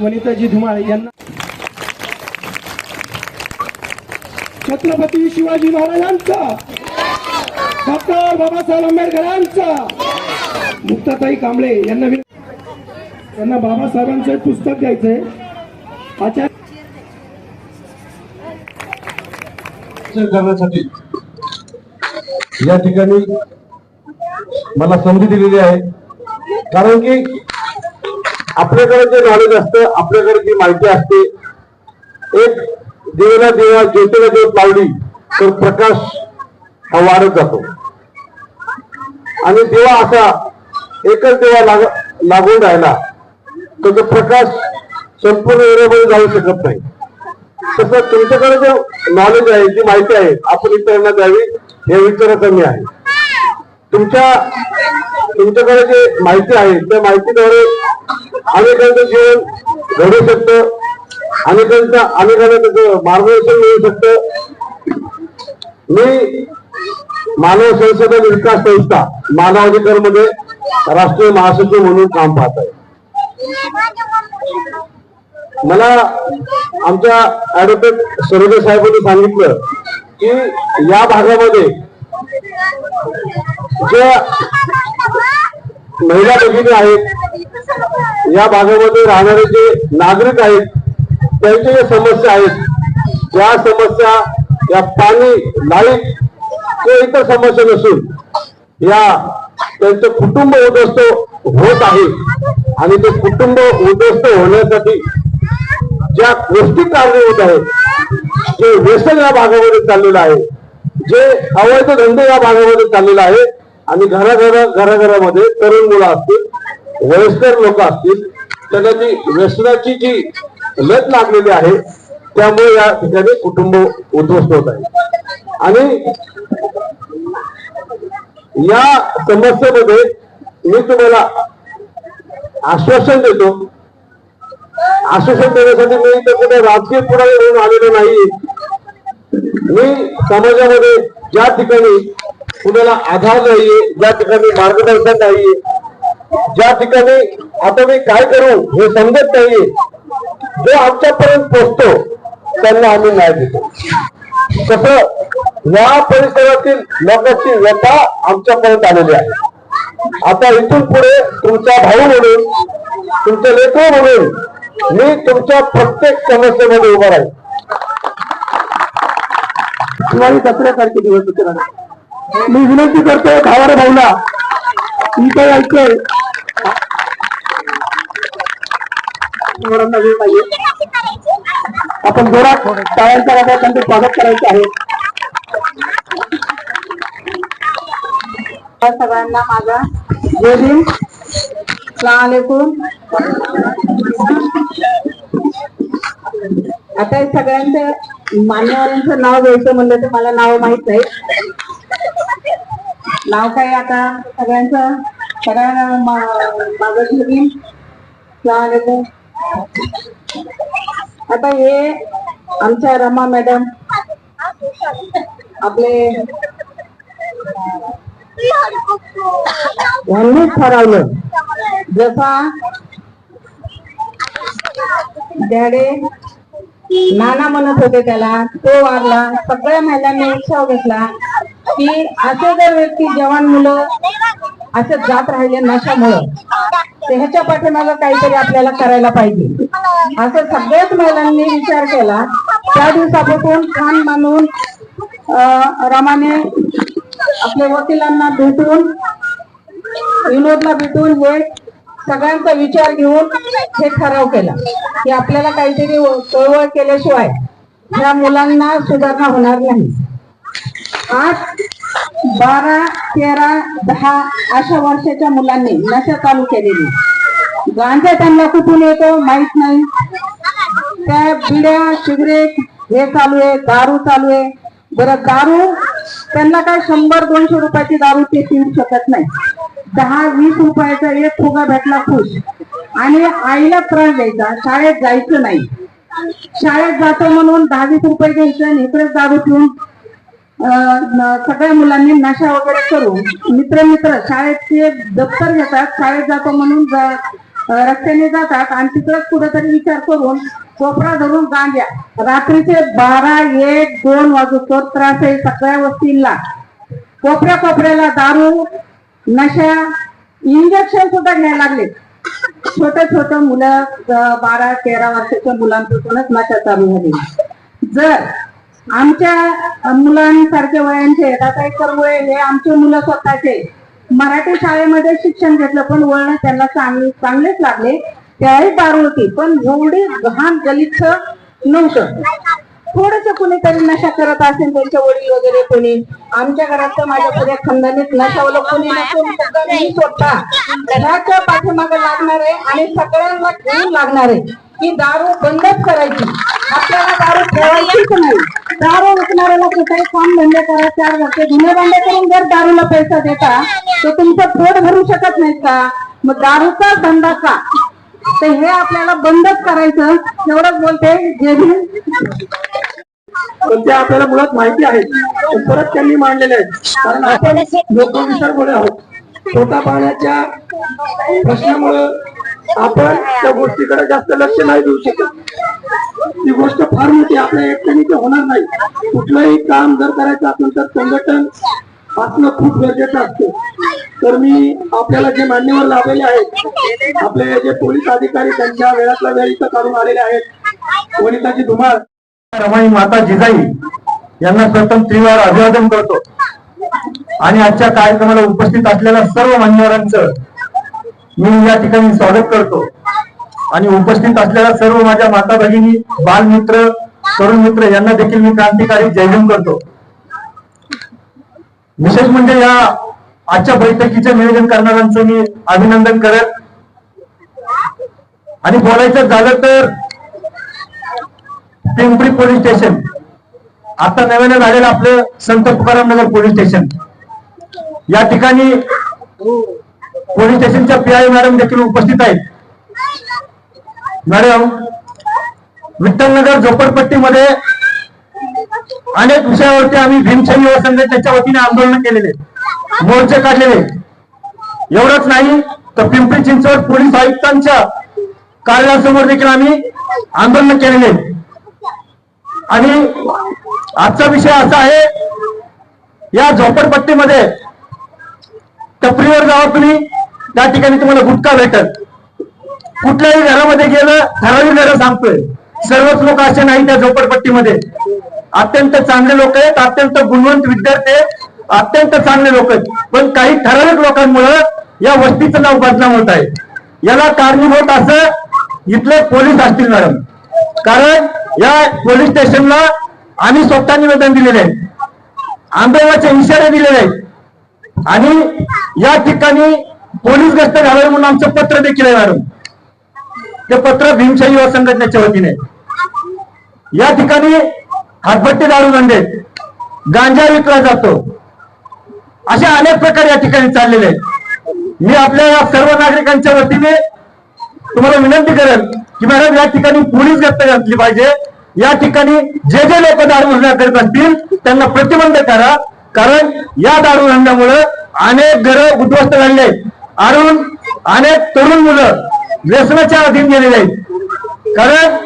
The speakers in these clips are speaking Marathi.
वनिताजी धुमाळ यांना. छत्रपती शिवाजी महाराजांचा. डॉक्टर बाबासाहेब आंबेडकरांचा. मुक्ताताई कांबळे यांना यांना त्यांना बाबासाहेबांचं एक पुस्तक द्यायचंय. करण्यासाठी या ठिकाणी मला संधी दिलेली आहे. कारण की आपल्याकडे जे नॉलेज असतं आपल्याकडे जी माहिती असते एक दिवेला देवा ज्योतीला ज्योत लावली तर प्रकाश हा वाढत जातो. आणि देवा असा एकच देवा लाग लागून राहिला तर तो प्रकाश संपूर्ण एरियामध्ये जाऊ शकत नाही. तसं तुमच्याकडे जो नॉलेज आहे जी माहिती आहे आपण इतरांना द्यावी हे विचार कमी आहे. तुमच्या तुमच्याकडे जे माहिती आहे त्या माहितीद्वारे अनेकांचं जीवन घडू शकतं. अनेकांच्या अनेकांना त्याचं मार्गदर्शन मिळू शकतं. मी मानव संशोधन विकास संस्था मानवाधिकारमध्ये राष्ट्रीय महासचिव म्हणून काम पाहत आहे. मला आमच्या ऍडव्होकेट सरोदे साहेबांनी सांगितलं की या भागामध्ये ज्या महिला भगिनी आहेत या भागामध्ये राहणारे जे नागरिक आहेत त्यांच्या ज्या समस्या आहेत ज्या समस्या या पाणी लाइट किंवा इतर समस्या नसून या त्यांचं कुटुंब उद्ध्वस्त होत आहे. आणि ते कुटुंब उद्ध्वस्त होण्यासाठी ज्या गोष्टी कारणीभूत आहेत जे व्यसन या भागामध्ये चाललेलं आहे जे अवैध धंदे या भागामध्ये चाललेला आहे आणि घराघरा घराघरामध्ये तरुण मुलं असतील वयस्कर लोक असतील त्यांना ती व्यसनाची जी लत लागलेली आहे त्यामुळे या ठिकाणी कुटुंब उद्ध्वस्त होत आहे. आणि या समस्येमध्ये मी तुम्हाला आश्वासन देतो. आश्वासन देण्यासाठी मी तर कुठे राजकीय पुढारी म्हणून आलेलो नाही मी समाजामध्ये ज्या ठिकाणी कुणाला आधार नाहीये ज्या ठिकाणी मार्गदर्शन नाहीये ज्या ठिकाणी आता मी काय करू हे समजत नाहीये जो आमच्यापर्यंत पोचतो त्यांना आम्ही न्याय देतो. तस या परिसरातील लोकांची व्यथा आमच्यापर्यंत आलेली आहे. आता इथून पुढे तुमचा भाऊ म्हणून तुमचे लेखू म्हणून मी तुमच्या प्रत्येक समस्येमध्ये उभा राहील दिवाळी दसऱ्यासारखे दिवस होते ना. मी विनंती करतो भावारे भाऊला. मी काय ऐकतोय वेळ नाहीये. आपण जोरात टाळ्यांचा वापर त्यांचं स्वागत करायचं आहे. सगळ्यांना माझा जय भीम. सलामकुम आता सगळ्यांचं मान्यवरांचं नाव घ्यायचं म्हणलं तर मला नाव माहीत नाही. नाव काय आता? सगळ्यांचं? सगळ्यांना मा- माझं जय भीम सलामकुम आता हे आमच्या रमा मॅडम. आपले यांनीच ठरवलं. जसा डॅडे नाना म्हणत होते त्याला तो वारला सगळ्या महिलांनी उत्साह घेतला की असे जर व्यक्ती जवान मुलं असे जात राहिले नशामुळं तर ह्याच्या पाठीमागं काहीतरी आपल्याला करायला पाहिजे. असं सगळ्याच महिलांनी विचार केला. त्या दिवसापासून खान मानून रामाने आपल्या वकिलांना भेटून विनोदला भेटून हे सगळ्यांचा विचार घेऊन हे ठराव केला की आपल्याला काहीतरी चळवळ केल्याशिवाय या मुलांना सुधारणा होणार नाही. आठ बारा तेरा दहा अशा वर्षाच्या मुलांनी नशा चालू केलेली. गांजा त्यांना कुठून येतो माहीत नाही. त्या बिड्या सिगरेट हे चालू आहे दारू चालू आहे. बरं दारू त्यांना काय शंभर दोनशे रुपयाची दारू ते पिऊ शकत नाही. दहा वीस रुपयाचा एक फुगा भेटला खुश. आणि आईला त्रास द्यायचा. शाळेत जायचं नाही. शाळेत जातो म्हणून दहा वीस रुपये घ्यायचे आणि इकडेच दारू पिऊन अं, सगळ्या मुलांनी नशा वगैरे करून मित्र मित्र शाळेत दप्तर घेतात शाळेत जातो म्हणून रस्त्याने जातात आणि तिकडेच कुठेतरी विचार करून कोपरा धरून गांध्या रात्रीचे बारा एक दोन वाजूस्तोर त्रास आहे सगळ्या वस्तींना. कोपऱ्या कोपऱ्याला दारू नशा इंजेक्शन सुद्धा घ्यायला लागले. छोटं छोट मुलं बारा तेरा वर्षाच्या मुलांपासूनच नशा चालू झाली. जर आमच्या मुलांसारख्या मुलांसारखे वयांचे आता वय हे आमचे मुलं स्वतःचे मराठी शाळेमध्ये शिक्षण घेतलं पण वळण त्यांना चांगले चांगलेच लागले त्याही दारू होती पण एवढी घाण गलिच्छ नव्हतं. थोडस कुणीतरी नशा करत असेल त्यांच्या वडील वगैरे कोणी. आमच्या घरात तर माझ्या सगळ्या खानदानीत नशावलं कोणी नसून स्वतः घराच्या पाठीमागे लागणार आहे आणि सगळ्यांना घेऊन लागणार आहे. की दारू बंदच करायची. आपल्याला दारू ठेवायचीच नाही. दारू विकणाऱ्याला कुठेही काम धंदे करा चार वर्ष धुणे भांडे करून जर दारूला पैसा देता तर तुमचं पोट भरू शकत नाही का? मग दारूचा धंदा का? तर हे आपल्याला बंदच करायचं. एवढंच बोलते. जय भीम त्या आपल्याला मुळात माहिती आहे परत त्यांनी मांडलेले आहेत. कारण आपण लोक विसरगोळे आहोत. पोटा पाण्याच्या प्रश्नामुळं आपण त्या गोष्टीकडे जास्त लक्ष नाही देऊ शकत. ती गोष्ट फार मोठी आपल्या एकट्याने ते होणार नाही. कुठलंही काम जर करायचं असेल तर संघटन असणं खूप गरजेचं असतं. तर मी आपल्याला जे मान्यवर लाभलेले आहेत आपले जे पोलीस अधिकारी त्यांच्या वेळातला वेळ इथं काढून आलेले आहेत पोलिसांची धुमाळ रमाई माता जिजाई यांना प्रथम त्रिवार अभिवादन करतो. आणि आजच्या कार्यक्रमाला उपस्थित असलेल्या सर्व मान्यवरांचं मी या ठिकाणी स्वागत करतो. आणि उपस्थित असलेल्या सर्व माझ्या माता भगिनी बालमित्र तरुण मित्र यांना देखील मी क्रांतिकारी जयभीम करतो. विशेष म्हणजे या आजच्या बैठकीचे नियोजन करणाऱ्यांचं मी अभिनंदन करत. आणि बोलायचं झालं तर पिंपरी पोलीस स्टेशन. आता नव्याने झालेलं आपलं संत तुकाराम नगर पोलीस स्टेशन. या ठिकाणी पोलीस स्टेशनच्या पी आय मॅडम देखील उपस्थित आहेत. मॅडम विठ्ठलनगर झोपडपट्टीमध्ये अनेक विषयावरती आम्ही भीमसेन युवा त्याच्या वतीने आंदोलन केलेले मोर्चे काढलेले एवढंच नाही तर पिंपरी चिंचवड पोलीस आयुक्तांच्या कार्यालयासमोर देखील आम्ही आंदोलन केलेले आणि आजचा विषय असा आहे या झोपडपट्टीमध्ये टपरीवर जावा तुम्ही. त्या ठिकाणी तुम्हाला गुटखा भेटत कुठल्याही घरामध्ये गेलं ठराविक घरं सांगतोय. सर्वच लोक असे नाही त्या झोपडपट्टीमध्ये. अत्यंत चांगले लोक आहेत अत्यंत गुणवंत विद्यार्थी आहेत अत्यंत चांगले लोक आहेत. पण काही ठराविक लोकांमुळं या वस्तीचं नाव बदनाम होत आहे. याला कारणीभूत असं इथले पोलीस असतील मॅडम. कारण या पोलीस स्टेशनला आम्ही स्वतः निवेदन दिलेले आहे. आंदोलनाचे इशारे दिलेले आहेत. आणि या ठिकाणी पोलीस गस्त घालावे म्हणून आमचं पत्र देखील आहे मॅडम. ते पत्र भीमशाही युवा संघटनेच्या वतीने या ठिकाणी हातभट्टी दारू धंदे गांजा विकला जातो. असे अनेक प्रकार या ठिकाणी चाललेले आहेत. मी आपल्या या सर्व नागरिकांच्या वतीने तुम्हाला विनंती करेल की मॅडम या ठिकाणी पोलीस व्यक्त घातली पाहिजे. या ठिकाणी जे जे लोक दारू धंदा करत असतील त्यांना प्रतिबंध करा. कारण या दारू धंद्यामुळे अनेक घरं उद्ध्वस्त झालेले आहेत. अरुण अनेक तरुण मुलं व्यसनाच्या अधीन गेलेले आहेत. कारण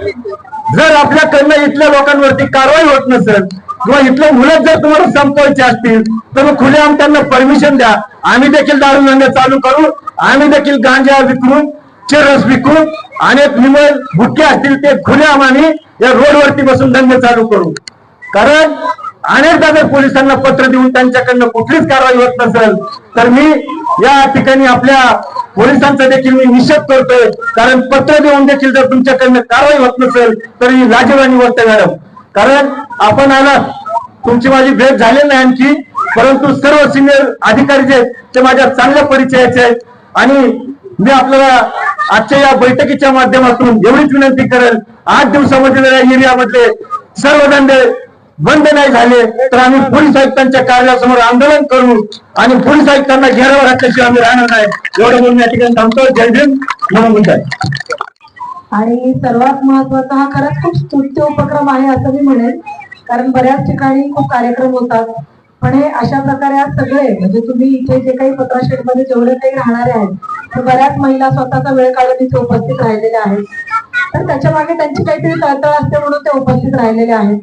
जर आपल्याकडनं इथल्या लोकांवरती कारवाई होत नसेल किंवा इथल्या मुलं जर तुम्हाला संपवायचे असतील तर मग खुलेआम त्यांना परमिशन द्या. आम्ही देखील दारू धंदे चालू करू. आम्ही देखील गांजा विकून चरस विकून अनेक निमल गुटखे असतील ते खुल्या आम्ही या रोडवरती बसून धंदे चालू करू. कारण अनेकदा जर पोलिसांना पत्र देऊन त्यांच्याकडनं कुठलीच कारवाई होत नसेल तर मी या ठिकाणी आपल्या पोलिसांचा देखील मी निषेध करतोय. कारण पत्र देऊन देखील जर तुमच्याकडनं कारवाई होत नसेल तर ही लाजीवानी गोष्ट मॅडम. कारण आपण आला तुमची माझी भेट झाली नाही आणखी परंतु सर्व सिनियर अधिकारी जे ते माझ्या चांगल्या परिचयाचे आहेत. आणि मी आपल्याला आजच्या या बैठकीच्या माध्यमातून एवढीच विनंती करेल आठ दिवसामध्ये एरियामधले सर्व धंदे बंद नाही झाले तर आम्ही पोलीस आयुक्तांच्या कार्यालयासमोर आंदोलन करू आणि पोलीस आयुक्तांना घेरावर घातल्याशिवाय आम्ही राहणार नाही. एवढं बोलून या ठिकाणी थांबतो. जय भीम. नमस्कार आणि सर्वात महत्त्वाचा हा खरंच खूप स्तुत्य उपक्रम आहे असं मी म्हणेन. कारण बऱ्याच ठिकाणी खूप कार्यक्रम होतात. पण हे अशा प्रकारे आज सगळे म्हणजे तुम्ही इथे जे काही पत्राशेडमध्ये जेवढे काही राहणारे आहेत बऱ्याच महिला स्वतःचा वेळ काढून इथे उपस्थित राहिलेल्या आहेत. तर त्याच्यामागे त्यांची काहीतरी तळतळ असते म्हणून ते उपस्थित राहिलेले आहेत.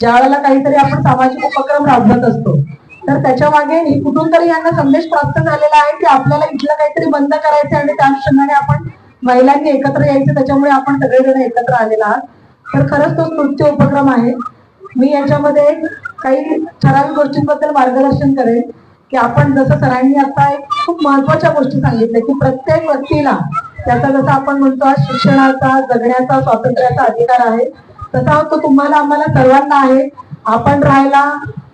ज्या वेळेला काहीतरी आपण सामाजिक उपक्रम राबवत असतो तर त्याच्यामागे कुठून तरी यांना संदेश प्राप्त झालेला आहे की आपल्याला इथलं काहीतरी बंद करायचं आणि त्या अनुषंगाने आपण महिलांनी एकत्र यायचं त्याच्यामुळे आपण सगळेजण एकत्र आलेला आहात. तर खरंच तो स्तुत्य उपक्रम आहे. मी याच्यामध्ये काही ठराविक गोष्टींबद्दल मार्गदर्शन करेन. की आपण जसं सरांनी आता एक खूप महत्त्वाच्या गोष्टी सांगितल्या की प्रत्येक व्यक्तीला त्याचा जसा आपण म्हणतो आज शिक्षणाचा जगण्याचा स्वातंत्र्याचा अधिकार आहे तसा तो तुम्हाला आम्हाला सर्वांना आहे. आपण राहायला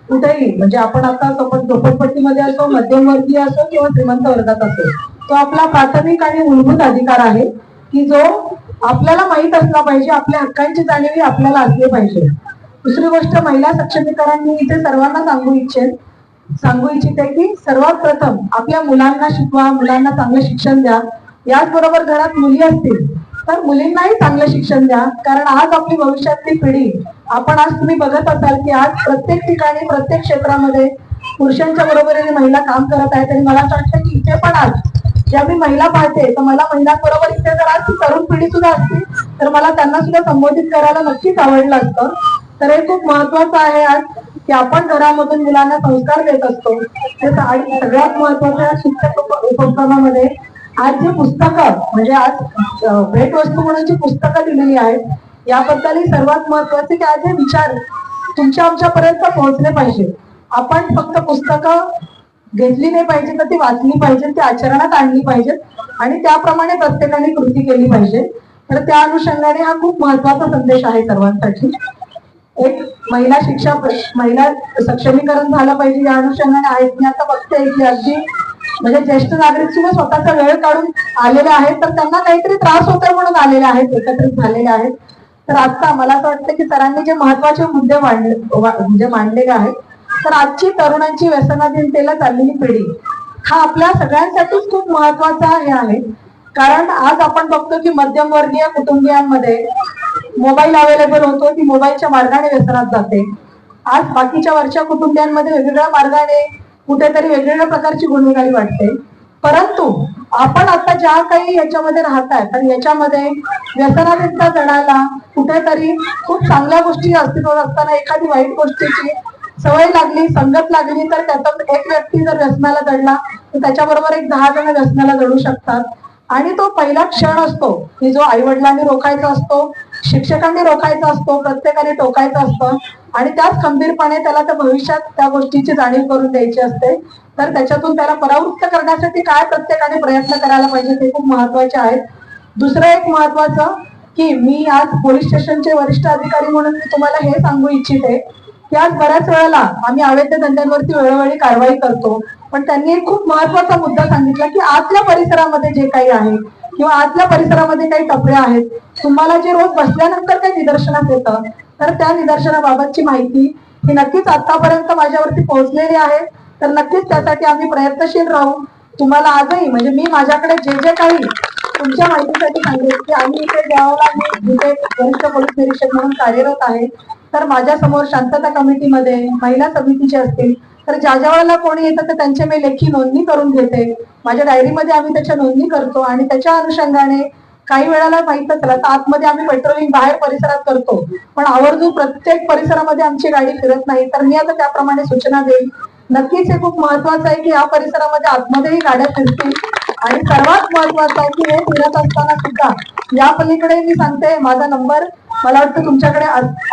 कुठेही म्हणजे आपण आता सोबत झोपडपट्टीमध्ये असो मध्यमवर्गीय असो किंवा श्रीमंत वर्गात असो तो आपला प्राथमिक आणि मूलभूत अधिकार आहे की जो आपल्याला माहीत असला पाहिजे आपल्या हक्कांची जाणीव आपल्याला असली पाहिजे. दुसरी गोष्ट महिला सक्षमीकरण मी इथे सर्वांना सांगू इच्छेन सांगू इच्छिते की सर्वात प्रथम आपल्या मुलांना शिकवा मुलांना चांगलं शिक्षण द्या. याचबरोबर घरात मुली असतील तर मुलींनाही चांगलं शिक्षण द्या. कारण आज आपली भविष्यातली पिढी आपण आज तुम्ही बघत असाल की आज प्रत्येक ठिकाणी प्रत्येक क्षेत्रामध्ये पुरुषांच्या बरोबरीने महिला काम करत आहेत. आणि मला असं वाटतं की इथे पण आज ज्या मी महिला पाहते तर मला महिलांबरोबर इथे जर आज तरुण पिढी सुद्धा असती तर मला त्यांना सुद्धा संबोधित करायला नक्कीच आवडलं असतं. तर हे खूप महत्वाचं आहे आज की आपण घरामधून मुलांना संस्कार देत असतो. ते आणि सगळ्यात महत्त्वाच्या शिक्षक उपक्रमामध्ये आज जे पुस्तकं म्हणजे आज भेटवस्तू म्हणून जी पुस्तकं दिलेली आहेत याबद्दलही सर्वात महत्त्वाचे की आज हे विचार तुमच्या आमच्यापर्यंत पोहोचले पाहिजे. आपण फक्त पुस्तकं घेतली नाही पाहिजे तर ती वाचली पाहिजे ती आचरणात आणली पाहिजेत आणि त्याप्रमाणे प्रत्येकाने कृती केली पाहिजे. तर त्या अनुषंगाने हा खूप महत्त्वाचा संदेश आहे सर्वांसाठी. एक महिला शिक्षा महिला सक्षमीकरण झालं पाहिजे या अनुषंगाने आहेत. मी आता बघते की अगदी म्हणजे ज्येष्ठ नागरिक सुद्धा स्वतःचा वेळ काढून आलेले आहेत तर त्यांना काहीतरी त्रास होतोय म्हणून आलेले आहेत एकत्रित झालेले आहेत. तर आता मला असं वाटतं की सरांनी जे महत्त्वाचे मुद्दे मांडले म्हणजे मांडलेले आहेत तर आजची तरुणांची व्यसनाधीनतेला चाललेली पिढी हा आपल्या सगळ्यांसाठीच खूप महत्त्वाचा हे आहे. कारण आज आपण बघतो की मध्यमवर्गीय कुटुंबियांमध्ये मोबाईल अवेलेबल होतो ती मोबाईलच्या मार्गाने व्यसनात जाते. आज बाकीच्या वरच्या कुटुंबियांमध्ये वेगवेगळ्या मार्गाने कुठेतरी वेगवेगळ्या प्रकारची गुन्हेगारी वाटते परंतु आपण आता ज्या काही याच्यामध्ये राहत तर याच्यामध्ये व्यसनाधीनता जणाला कुठेतरी खूप चांगल्या गोष्टी अस्तित्वात असताना एखादी वाईट गोष्टीची सवय लागली संगत लागली तर त्यातून एक व्यक्ती जर व्यसनाला जडला तर त्याच्याबरोबर एक दहा जण व्यसनाला जडू शकतात. आणि तो पहिला क्षण असतो की जो आई वडिलांनी रोखायचा असतो शिक्षकांनी रोखायचा असतो प्रत्येकाने टोकायचं असतं आणि त्याच खंबीरपणे त्याला त्या भविष्यात त्या गोष्टीची जाणीव करून द्यायची असते. तर त्याच्यातून त्याला परावृत्त करण्यासाठी काय प्रत्येकाने प्रयत्न करायला पाहिजे ते खूप महत्त्वाचे आहेत. दुसरं एक महत्वाचं की मी आज पोलीस स्टेशनचे वरिष्ठ अधिकारी म्हणून मी तुम्हाला हे सांगू इच्छिते की आज बऱ्याच वेळेला आम्ही अवैध धंद्यांवरती वेळोवेळी कारवाई करतो. पण त्यांनी एक खूप महत्त्वाचा मुद्दा सांगितला की आतल्या परिसरामध्ये जे काही आहे किंवा आतल्या परिसरामध्ये काही टपरे आहेत तुम्हाला जे रोज बसल्यानंतर काही निदर्शनास येतं तर त्या निदर्शनाबाबतची माहिती ही नक्कीच आतापर्यंत माझ्यावरती पोहोचलेली आहे. तर नक्कीच त्यासाठी आम्ही प्रयत्नशील राहू. तुम्हाला आजही म्हणजे मी माझ्याकडे जे जे काही तुमच्या माहितीसाठी सांगेल की आम्ही इथे द्यावं लागेल. जिथे वरिष्ठ पोलीस निरीक्षक म्हणून कार्यरत आहे. तर माझ्यासमोर शांतता कमिटीमध्ये महिला समितीचे असतील तर ज्या ज्या वेळेला कोणी येतं तर त्यांचे मी लेखी नोंदणी करून घेते. माझ्या डायरीमध्ये आम्ही त्याच्या नोंदणी करतो आणि त्याच्या अनुषंगाने काही वेळाला माहीत चला तर आतमध्ये आम्ही पेट्रोलिंग बाहेर परिसरात करतो. पण आवर्जून प्रत्येक परिसरामध्ये आमची गाडी फिरत नाही तर मी आता त्याप्रमाणे सूचना देईल नक्कीच हे खूप महत्वाचं आहे की या परिसरामध्ये आतमध्येही गाड्या फिरतील. आणि सर्वात महत्वाचं आहे की हे फिरत असताना सुद्धा या पलीकडे मी सांगते माझा नंबर मला वाटतं तुमच्याकडे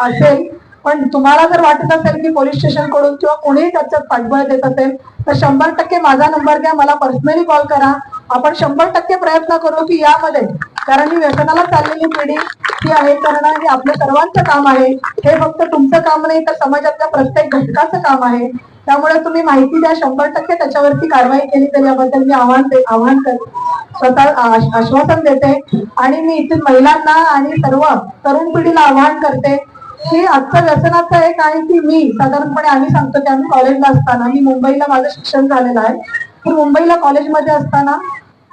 असेल. पण तुम्हाला जर वाटत असेल की पोलीस स्टेशनकडून किंवा कोणीही त्याच्यात पाठबळ देत असेल तर शंभर टक्के माझा नंबर घ्या. मला पर्सनली कॉल करा. आपण शंभर टक्के प्रयत्न करू की यामध्ये कारण ही व्यसनाला चाललेली पिढी ही आहे. करणं हे आपलं सर्वांचं काम आहे. हे फक्त तुमचं काम नाही तर समाजातल्या प्रत्येक घटकाचं काम आहे. त्यामुळे तुम्ही माहिती द्या शंभर टक्के त्याच्यावरती कारवाई केली तर याबद्दल मी आव्हान आव्हान स्वतः आश्वासन देते. आणि मी इथून महिलांना आणि सर्व तरुण पिढीला आवाहन करते की आजचं व्यसनाचं एक आहे की मी साधारणपणे आम्ही सांगतो की आम्ही कॉलेजला असताना मी मुंबईला माझं शिक्षण झालेलं आहे. तर मुंबईला कॉलेजमध्ये असताना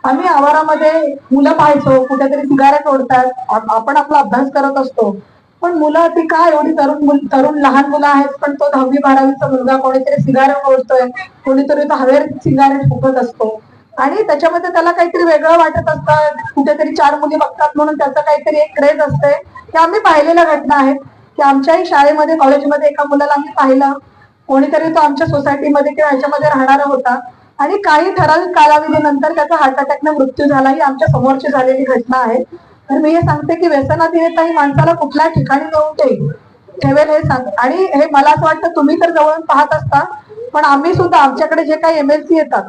आम्ही आवारामध्ये मुलं पाहायचो कुठेतरी सिगारेट ओढतात आपण आपला अभ्यास करत असतो. पण मुलं ती काय एवढी तरुण तरुण लहान मुलं आहेत पण तो दहावी बारावीचा मुलगा कोणीतरी सिगारेट ओढतोय कोणीतरी तो हवेर सिगारेट फुकत असतो. आणि त्याच्यामध्ये त्याला काहीतरी वेगळं वाटत असतं. कुठेतरी चार मुली बघतात म्हणून त्याचं काहीतरी एक क्रेज असते. हे आम्ही पाहिलेल्या घटना आहेत की आमच्याही शाळेमध्ये कॉलेजमध्ये एका मुलाला आम्ही पाहिलं. कोणीतरी तो आमच्या सोसायटीमध्ये किंवा ह्याच्यामध्ये राहणारा होता. आणि काही ठराविक कालावधीनंतर त्याचा हार्ट अटॅकने मृत्यू झाला. ही आमच्या समोरची झालेली घटना आहे. तर मी हे सांगते की व्यसनाधीनता ही माणसाला कुठल्या ठिकाणी नेऊन ठेवेल ठेवेल हे सांग. आणि हे मला असं वाटतं तुम्ही तर जवळून पाहत असता पण आम्ही सुद्धा आमच्याकडे जे काही एम एस सी येतात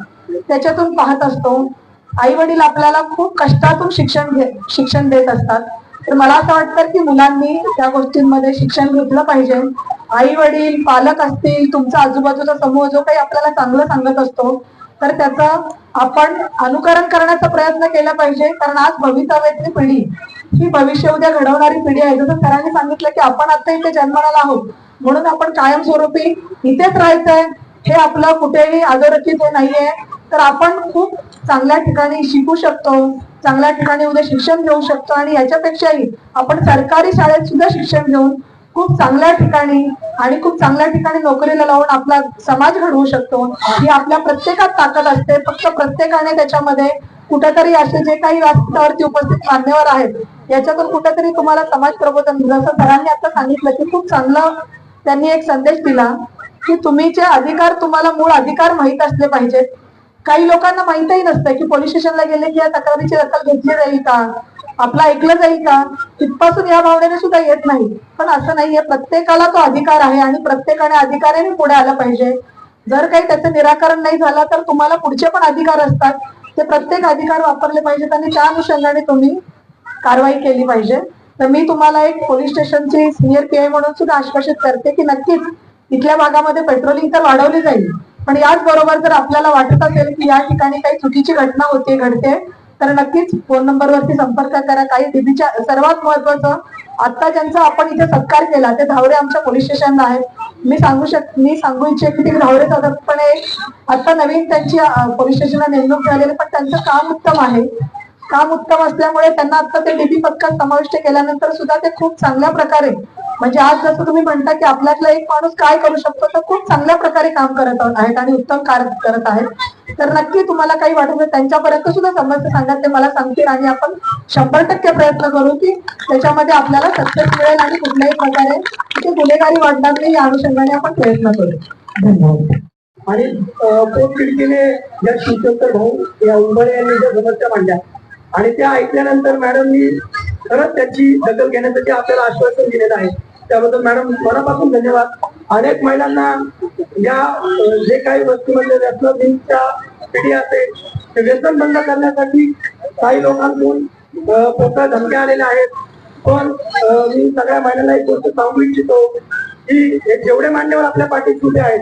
त्याच्यातून पाहत असतो. आई वडील आपल्याला खूप कष्टातून शिक्षण घे शिक्षण देत असतात. तर मला असं वाटतं की मुलांनी त्या गोष्टींमध्ये शिक्षण घेतलं पाहिजे. आई वडील पालक असतील तुमचा आजूबाजूचा समूह जो काही आपल्याला चांगलं सांगत असतो तर त्याचा आपण अनुकरण करण्याचा प्रयत्न केला पाहिजे. कारण आज भवितव्यातली पिढी ही भविष्य उद्या घडवणारी पिढी आहे. जसं सरांनी सांगितलं की आपण आता इथे जन्माला आहोत. म्हणून आपण कायमस्वरूपी इथेच राहायचंय हे आपलं कुठेही आदरचित हे नाहीये. तर आपण खूप चांगल्या ठिकाणी शिकू शकतो. चांगल्या ठिकाणी उद्या शिक्षण घेऊ शकतो. आणि याच्यापेक्षाही आपण सरकारी शाळेत सुद्धा शिक्षण घेऊन खूप चांगल्या ठिकाणी आणि खूप चांगल्या ठिकाणी नोकरीला लावून आपला समाज घडवू शकतो. ही आपल्या प्रत्येकात ताकद असते. फक्त प्रत्येकाने त्याच्यामध्ये कुठेतरी असे जे काही व्यासपीठावरती उपस्थित मान्यवर आहेत याच्यातून कुठेतरी तुम्हाला समाज प्रबोधन जसं सरांनी आता सांगितलं की खूप चांगलं त्यांनी एक संदेश दिला की तुम्ही जे अधिकार तुम्हाला मूळ अधिकार माहीत असले पाहिजेत. काही लोकांना माहितही नसतं की पोलीस स्टेशनला गेले की या तक्रारीची दखल घेतली जाईल का? आपलं ऐकलं जाईल का? तिथपासून या भावनेने सुद्धा येत नाही. पण असं नाहीये. प्रत्येकाला तो अधिकार आहे आणि प्रत्येकाने अधिकाराने पुढे आला पाहिजे. जर काही त्याचं निराकरण नाही झालं तर तुम्हाला पुढचे पण अधिकार असतात. ते प्रत्येक अधिकार वापरले पाहिजेत आणि त्या अनुषंगाने तुम्ही कारवाई केली पाहिजे. तर मी तुम्हाला एक पोलीस स्टेशनची सिनियर पी आय म्हणून सुद्धा आश्वासित करते की नक्कीच इथल्या भागामध्ये पेट्रोलिंग तर वाढवली जाईल. पण याच बरोबर जर आपल्याला वाटत असेल की या ठिकाणी काही चुकीची घटना होते घडते तर नक्कीच फोन नंबरवरती संपर्क करा. काही डीबीच्या सर्वात महत्वाचं आता ज्यांचा आपण इथे सत्कार केला ते धावरे आमच्या पोलीस स्टेशनला आहेत. मी सांगू शक मी सांगू इच्छिते की ते धावरे साधारणपणे आता नवीन त्यांची पोलीस स्टेशनला नेमणूक झालेली पण त्यांचं काम उत्तम आहे. काम उत्तम असल्यामुळे त्यांना आता ते डीबी पथकात समाविष्ट केल्यानंतर सुद्धा ते खूप चांगल्या प्रकारे म्हणजे आज जसं तुम्ही म्हणता की आपल्यातला एक माणूस काय करू शकतो तर खूप चांगल्या प्रकारे काम करत आहेत आणि उत्तम कार्य करत आहेत. तर नक्की तुम्हाला काही वाटत नाही त्यांच्यापर्यंत सुद्धा समस्या सांगा ते मला सांगतील आणि आपण शंभर टक्के प्रयत्न करू की त्याच्यामध्ये आपल्याला सक्सेस मिळेल आणि कुठल्याही प्रकारे तिथे गुन्हेगारी वाढणार नाही या अनुषंगाने आपण प्रयत्न करू. धन्यवाद. आणि पोटखिडकीने ज्या शिवशंकर भाऊ या उंबरे यांनी ज्या समस्या मांडल्या आणि त्या ऐकल्यानंतर मॅडमनी खरंच त्याची दखल घेण्यासाठी आपल्याला आश्वासन दिलेलं आहे. त्याबद्दल मॅडम मनापासून धन्यवाद. अनेक महिलांना या जे काही वस्तूमध्ये म्हणजे व्यसनाधीनच्या पिढी असेल व्यसन बंद करण्यासाठी काही लोकांकडून अं, धमक्या आलेल्या आहेत. पण मी सगळ्या महिलांना एक गोष्ट सांगू इच्छितो की जेवढे मान्यवर आपल्या पाठीत उभे आहेत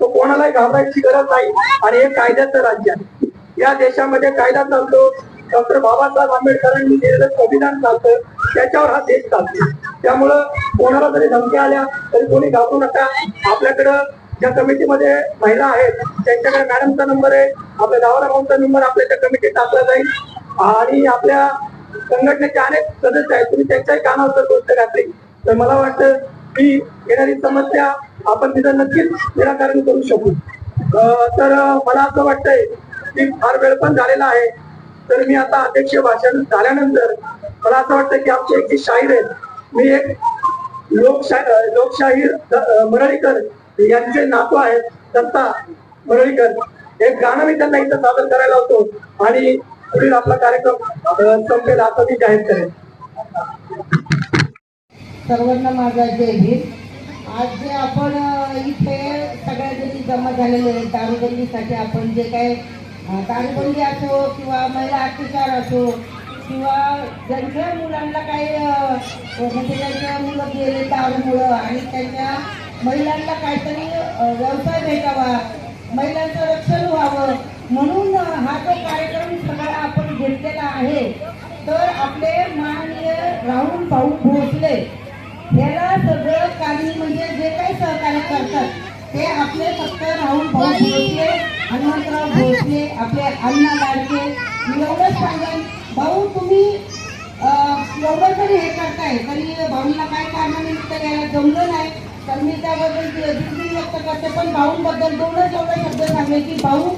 तो कोणालाही घाबरायची गरज नाही. आणि हे कायद्याचं राज्य आहे. या देशामध्ये कायदा चालतो. डॉक्टर बाबासाहेब आंबेडकरांनी दिलेलं संविधान चालतं. त्याच्यावर हा देश चालतो. त्यामुळं कोणाला जरी धमक्या आल्या तरी कोणी घाबरू नका. आपल्याकडं ज्या कमिटीमध्ये महिला आहेत त्यांच्याकडे मॅडमचा नंबर आहे. आपल्या गावाला भाऊचा नंबर आपल्या त्या कमिटीत टाकला जाईल. आणि आपल्या संघटनेचे अनेक सदस्य आहेत. तुम्ही त्यांच्याही कानावर जर गोष्ट घातली तर मला वाटतं की येणारी समस्या आपण तिथं नक्कीच निराकरण करू शकू. अं, तर मला असं वाटतंय की फार वेळ पण झालेला आहे. तर मी आता अध्यक्ष भाषण झाल्यानंतर मला असं वाटतं की आमचे एक जी शाहीर आहेत. मी एक लोकशा लोकशाहीर मरळीकर यांचे नातू आहेत दत्ता मरळीकर. एक गाणं मी त्यांना इथं सादर करायला होतो आणि पुढील आपला कार्यक्रम संपेल असं मी जाहीर करेन. सर्वांना माझा जय हिंद. आज जे आपण इथे सगळ्या जणी जमा झालेले आहेत दारूबंदीसाठी आपण जे काय दारूबंदी असो किंवा महिला अत्याचार असो किंवा ज्यांच्या मुलांना काही म्हणजे त्यांच्या मुलं गेले दारूमुळं आणि त्यांच्या महिलांना काहीतरी व्यवसाय भेटावा महिलांचं रक्षण व्हावं म्हणून हा जो कार्यक्रम सगळा आपण घेतलेला आहे तर आपले माननीय राहुल भाऊ भोसले याला सगळं काही म्हणजे जे काही सहकार्य करतात ते आपले फक्त राहुल भाऊ भोसले हनुमंतराव भोसले आपले अण्णा लाडके मी एवढंच सांगेन भाऊ तुम्ही एवढं तरी हे करताय. तरी भाऊंना काय कारणानिमित्त यायला जमलं नाही. तर मी त्याबद्दल दिलगिरी व्यक्त करते. पण भाऊंबद्दल दोनच एवढे शब्द सांगले की भाऊ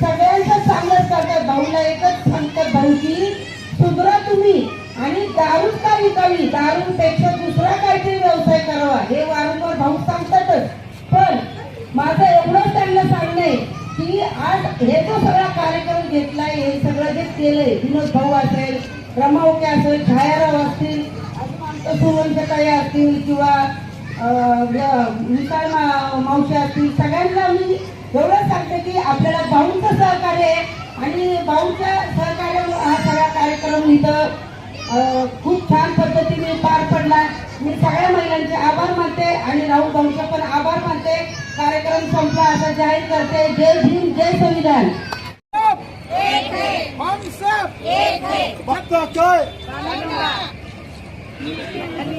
सगळ्यांचं चांगलंच करतात भाऊला एकच सांगतात भाऊ की सुधरा तुम्ही आणि दारूच का विकावी दारूपेक्षा दुसरा काहीतरी व्यवसाय करावा. हे वारंवार भाऊ सांगतातच. पण माझं एवढंच त्यांना सांगणं आहे की आज हे जो सगळा कार्यक्रम घेतलाय हे सगळं जे केलंय विनोद भाऊ असेल रमावके असेल छायाराव असतील सुवंतताई असतील किंवा अं, मा- मावशी असतील सगळ्यांना मी एवढं सांगते की आपल्याला भाऊंचं सहकार्य आहे आणि भाऊंच्या सहकार्य हा सगळा कार्यक्रम इथं खूप छान पद्धतीने पार पडला. मी सगळ्या महिलांचे आभार मानते आणि राहुल भाऊचे पण आभार मानते. कार्यक्रम संपला असं जाहीर करते. जय भीम जय संविधान.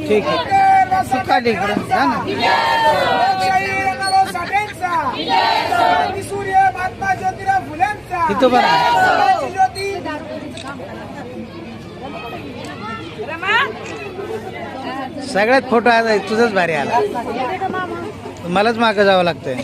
ठीक आहे. सुका ढेकरं जा ना सूर्य महात्मा ज्योतिराव फुल्यांचा तिथं बरं सगळ्यात फोटो आज तुझंच भारी आला. मलाच मागं जावं लागतंय.